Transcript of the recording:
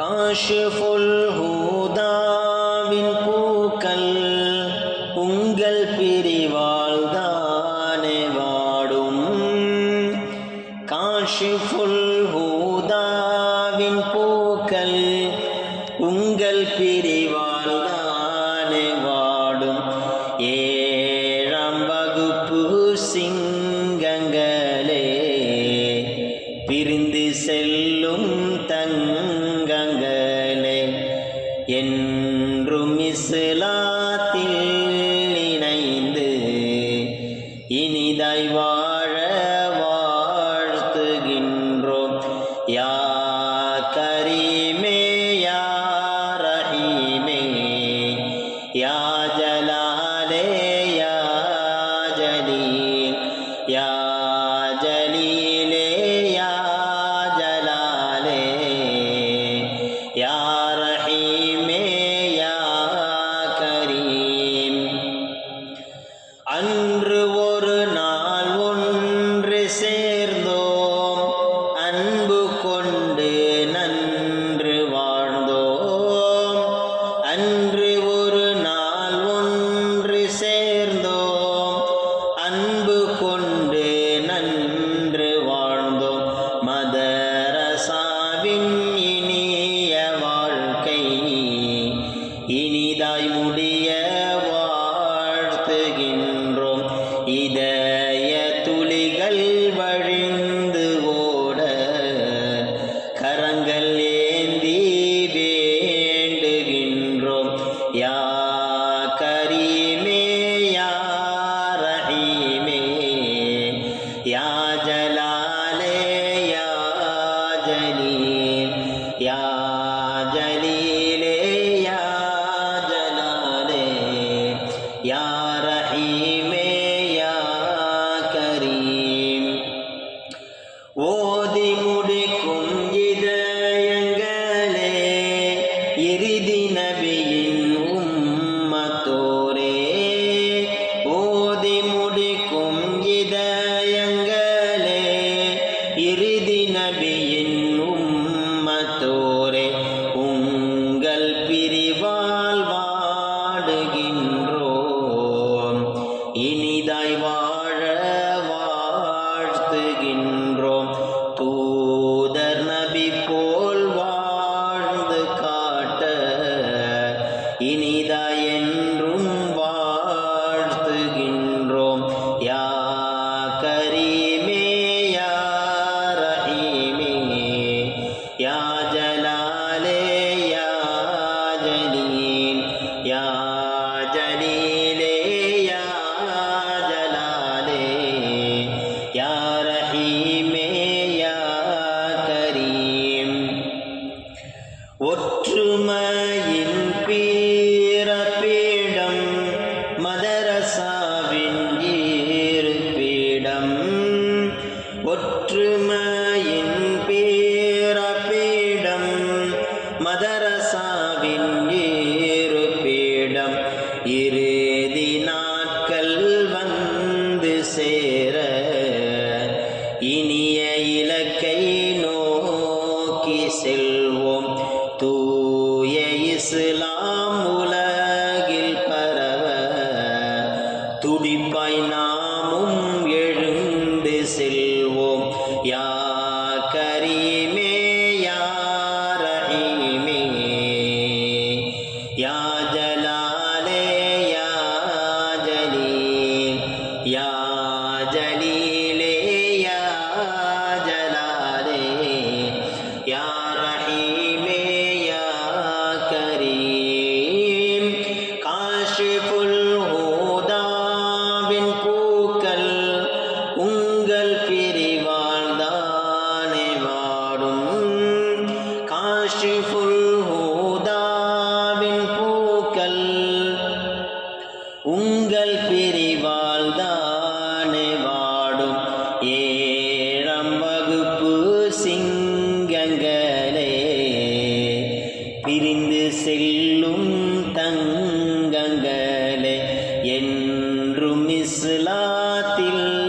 കാശിഫുൽ ഹുദാ വിൻ പൂക്കൽ ഉങ്കൽ പിരിവാൾദാനെ വാടും. കാശിഫുൽ ഹു என்றும் இஸ்லாம் ஓதி முடிக்கும் இறுதி நாட்கள் வந்து சேர இனிய இலக்கை நோக்கி செல்வோம். தூய இஸ்லாம் உலகில் பரவ துடிப்பாய் நாமும் எழுந்து செல்வோம். யா கரீமே யா யா الله